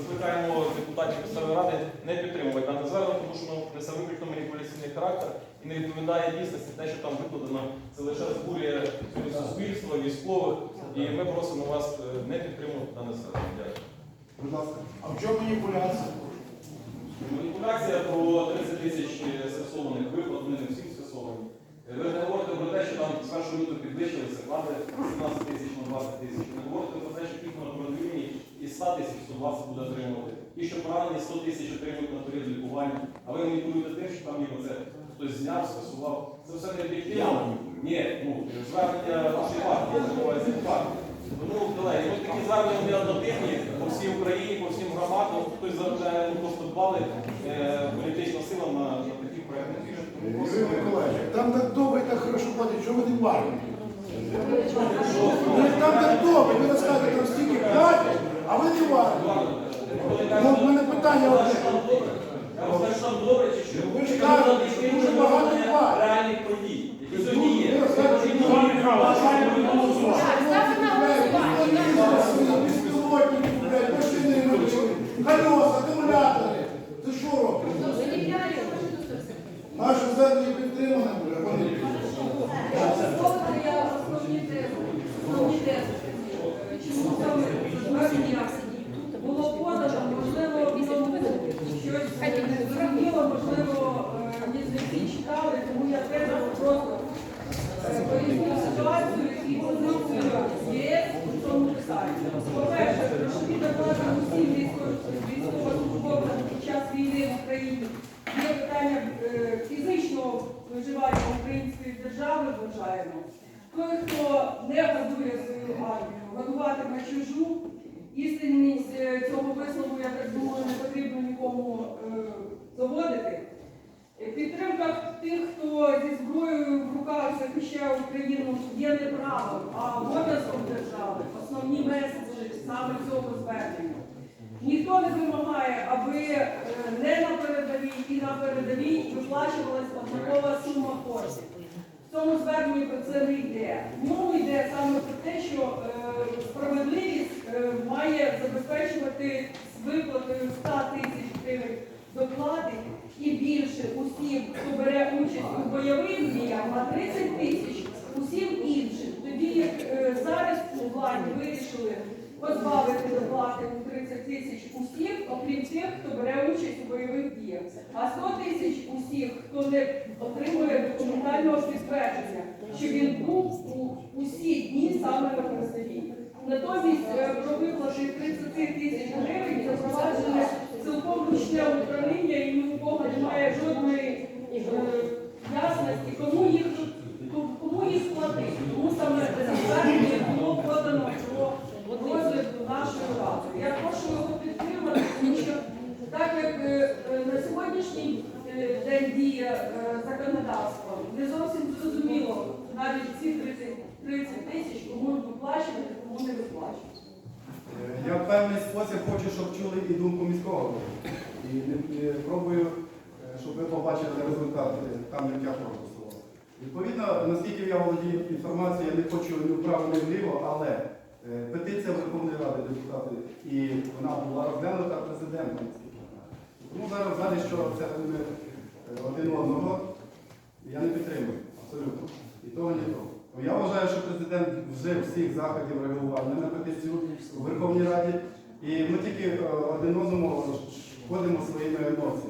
закликаємо депутатів місцевої ради не підтримувати дане звернення, тому що воно несе виключно маніпуляційний характер і не відповідає дійсності те, що там викладено. Це лише збурює суспільство, військових. І ми просимо вас е, не підтримувати дане звернення. Дякую. Будь ласка. А в чому маніпуляція? Маніпуляція про 30 тисяч скасованих виплат, вони не всі скасовані. Ви не говорите про те, що там з 1 лютого підвищилися плати 17 тисяч на 20 тисяч. Ви не говорите про те, що хто на із 100 тисяч 120 буде отримувати. Ті, що поранені 100 тисяч отримують на період лікування. А ви маніпулюєте тим, що там ніби це хтось зняв, скасував. Це все не об'єктивно. Ні, ну, звернення вашої партії, називається партії. Тому, колеги, ми такі звернення не однотипні по всій Україні, по всім громадам. Хтось заробляє, ну, просто дбали е, політична сила на, на таких проєктах. Юрій Миколаївич, там так добре, так хорошо платять, що ви не? Ну, Там так добре, ви розказуєте, там стільки платять, а ви не в. Ну, в мене питання одне. Я вам скажу, що там добре чи що? Ви ж кажете, дуже багато платять. реальних подій, які сьогодні є. Які що сьогодні колеса, акумулятори. Це що вони. Чому саме звернення було подано, можливо, в ньому щось не зрозуміло, можливо, е, не всі читали, тому я треба просто е, поясню ситуацію і позицію ЄС у цьому питанні. По-перше, грошові доплати усім військовим- військовослужбовцям під час війни в Україні є питання е, фізичного виживання української держави, вважаємо. Той, хто не годує свою армію, годуватиме чужу. Істинність е, цього вислову, я так думаю, не потрібно нікому е, доводити. Е, Підтримка тих, хто зі зброєю в руках захищає Україну, є не правом, а обов'язком держави. Основні меседжі саме цього звернення. Ніхто не вимагає, аби не на передовій і на передовій виплачувалась однакова сума коштів. Цьому зверненні про це не йде. Ньому йде саме про те, що е, справедливість е, має забезпечувати з виплатою 100 тисяч гривень доплати і більше усім, хто бере участь у бойових діях, а 30 тисяч усім іншим. Тоді як е, зараз у владі вирішили позбавити доплати у 30 тисяч усіх, окрім тих, хто бере участь у бойових діях. А 100 тисяч усіх, хто не отримує документального підтвердження, що він був у усі дні саме на передовій. Натомість е, про виплати 30 тисяч гривень запроваджене цілком ручне управління і ні у кого немає жодної е, ясності, кому їх кому їх платити. Тому саме звернення було подано про розгляду нашої ради. Я прошу його підтримати, тому що так як е, е, на сьогоднішній е, день діє е, законодавство, не зовсім зрозуміло навіть ці 30 30 тисяч, кому виплачувати, кому не виплачувати. Е, Я в певний спосіб хочу, щоб чули і думку міського голови. І пробую, щоб ви побачили результат там, як я проголосував. Відповідно, наскільки я володію інформацією, я не хочу ні вправо, ні вліво, але петиція Верховної Ради депутати, і вона була розглянута президентом. Тому зараз в що це один одного, я не підтримую абсолютно. І того, ні того. Ну, Я вважаю, що президент вже всіх заходів реагував на петицію у Верховній Раді, і ми тільки е, один одному входимо своїми емоціями.